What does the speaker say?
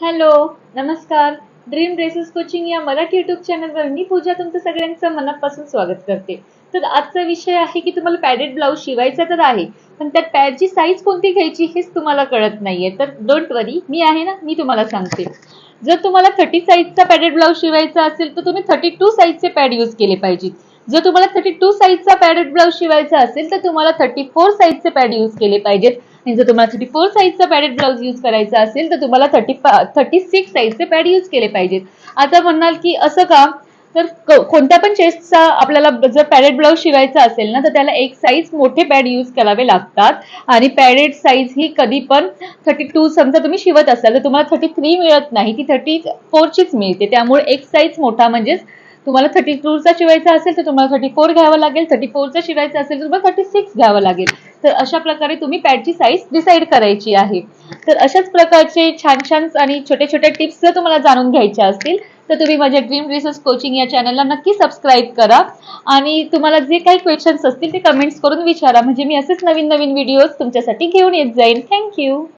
Hello नमस्कार. Dream dresses coaching या Marathi YouTube चॅनलवर मी पूजा तुमचं सगळ्यांचं मनापासून स्वागत करते. तर आजचा विषय आहे की तुम्हाला पॅडेड ब्लाऊज शिवायचा तर आहे पण त्या पॅडची साईज कोणती घ्यायची हेच तुम्हाला कळत नाहीये. तर डोंट वरी मी आहे ना मी तुम्हाला सांगते. जर तुम्हाला थर्टी साईजचा पॅडेड ब्लाऊज शिवायचा असेल तर तुम्ही थर्टी टू साईजचे पॅड यूज केले पाहिजेत. जर तुम्हाला थर्टी टू साईजचा पॅडेड ब्लाऊज शिवायचा असेल तर तुम्हाला थर्टी फोर साईजचे पॅड यूज केले पाहिजेत. आणि जर तुम्हाला थर्टी फोर साईजचा पॅडेड ब्लाऊज यूज करायचा असेल तर तुम्हाला थर्टी थर्टी सिक्स साईजचे पॅड यूज केले पाहिजेत. आता म्हणाल की असं का? तर कोणत्या पण चेस्टचा आपल्याला जर पॅडेड ब्लाऊज शिवायचा असेल ना तर त्याला एक साईज मोठे पॅड यूज करावे लागतात. आणि पॅडेड साईज ही कधी पण थर्टी टू समजा तुम्ही शिवत असाल तर तुम्हाला थर्टी थ्री मिळत नाही. ती थर्टी फोरचीच मिळते. त्यामुळे एक साईज मोठा म्हणजेच तुम्हाला थर्टी टूचा शिवायचा असेल तर तुम्हाला थर्टी फोर घ्यावं लागेल. थर्टी फोरचा शिवायचा असेल तर तुम्हाला थर्टी सिक्स घ्यावं लागेल. तर अशा प्रकारे तुम्ही पॅडची साईज डिसाईड करायची आहे. तर अशाच प्रकारचे छान छान आणि छोटे छोटे टिप्स जर तुम्हाला जाणून घ्यायच्या असतील तर तुम्ही माझ्या ड्रीम रिसर्च कोचिंग या चॅनलला नक्की सबस्क्राईब करा. आणि तुम्हाला जे काही क्वेश्चन्स असतील ते कमेंट्स करून विचारा. म्हणजे मी असेच नवीन नवीन व्हिडिओज तुमच्यासाठी घेऊन येत जाईन. थँक्यू